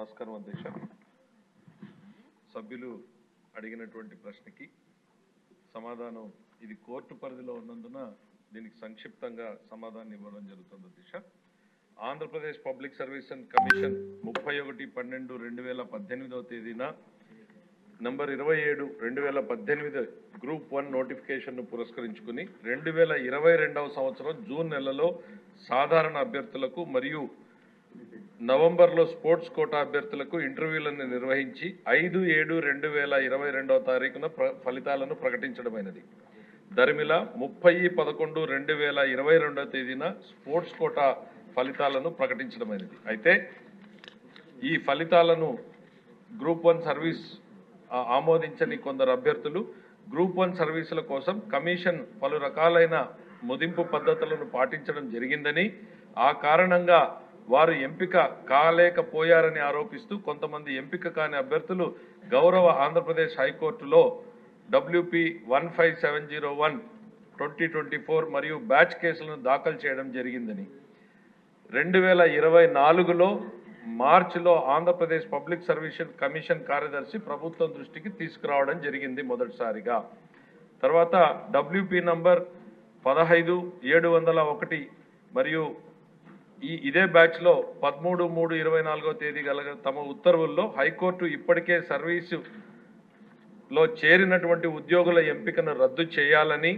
నమస్కారం అధ్యక్ష. సభ్యులు అడిగినటువంటి ప్రశ్నకి సమాధానం ఇది కోర్టు పరిధిలో ఉన్నందున దీనికి సంక్షిప్తంగా సమాధానం ఇవ్వడం జరుగుతుంది అధ్యక్ష. Andhra Pradesh public service and commission ముప్పై ఒకటి పన్నెండు రెండు వేల పద్దెనిమిదవ తేదీన నంబర్ ఇరవై ఏడు రెండు వేల పద్దెనిమిది గ్రూప్ వన్ నోటిఫికేషన్ను పురస్కరించుకుని రెండు వేల ఇరవై రెండవ సంవత్సరం జూన్ నెలలో సాధారణ అభ్యర్థులకు మరియు నవంబర్లో స్పోర్ట్స్ కోటా అభ్యర్థులకు ఇంటర్వ్యూలను నిర్వహించి ఐదు ఏడు రెండు వేల ఇరవై రెండవ తారీఖున ప్ర- ఫలితాలను ప్రకటించడమైనది. దరిమిల ముప్పై పదకొండు రెండు వేల ఇరవై రెండవ తేదీన స్పోర్ట్స్ కోటా ఫలితాలను ప్రకటించడమైనది. అయితే ఈ ఫలితాలను గ్రూప్ వన్ సర్వీస్ ఆమోదించని కొందరు అభ్యర్థులు గ్రూప్ వన్ సర్వీసుల కోసం కమిషన్ పలు రకాలైన ముదింపు పద్ధతులను పాటించడం జరిగిందని ఆ కారణంగా వారు ఎంపిక కాలేకపోయారని ఆరోపిస్తూ కొంతమంది ఎంపిక కాని అభ్యర్థులు గౌరవ ఆంధ్రప్రదేశ్ హైకోర్టులో WP one five seven zero one twenty twenty four మరియు బ్యాచ్ కేసులను దాఖలు చేయడం జరిగిందని. రెండు వేల ఇరవై నాలుగులో మార్చిలో ఆంధ్రప్రదేశ్ పబ్లిక్ సర్వీస్ కమిషన్ కార్యదర్శి ప్రభుత్వం దృష్టికి తీసుకురావడం జరిగింది మొదటిసారిగా. తర్వాత డబ్ల్యూపీ నంబర్ పదహైదు ఏడు వందల ఒకటి మరియు ఈ ఇదే బ్యాచ్లో పదమూడు మూడు ఇరవై నాలుగో తేదీ గల తమ ఉత్తర్వుల్లో హైకోర్టు ఇప్పటికే సర్వీసులో చేరినటువంటి ఉద్యోగుల ఎంపికను రద్దు చేయాలని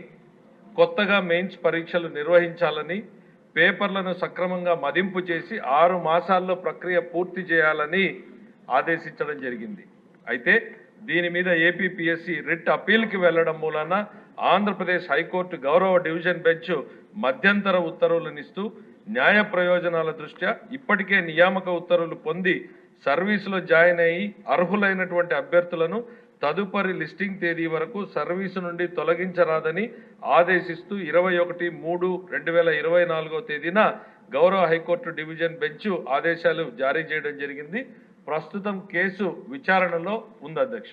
కొత్తగా మెయిన్స్ పరీక్షలు నిర్వహించాలని పేపర్లను సక్రమంగా మదింపు చేసి ఆరు మాసాల్లో ప్రక్రియ పూర్తి చేయాలని ఆదేశించడం జరిగింది. అయితే దీని మీద ఏపీపీఎస్సీ రిట్ అప్పీల్కి వెళ్ళడం మూలన ఆంధ్రప్రదేశ్ హైకోర్టు గౌరవ డివిజన్ బెంచ్ మధ్యంతర ఉత్తర్వులనిస్తూ న్యాయ ప్రయోజనాల దృష్ట్యా ఇప్పటికే నియామక ఉత్తర్వులు పొంది సర్వీసులో జాయిన్ అయ్యి అర్హులైనటువంటి అభ్యర్థులను తదుపరి లిస్టింగ్ తేదీ వరకు సర్వీసు నుండి తొలగించరాదని ఆదేశిస్తూ ఇరవై ఒకటి మూడు రెండు వేల ఇరవై నాలుగో తేదీన గౌరవ హైకోర్టు డివిజన్ బెంచ్ ఆదేశాలు జారీ చేయడం జరిగింది. ప్రస్తుతం కేసు విచారణలో ఉంది అధ్యక్ష.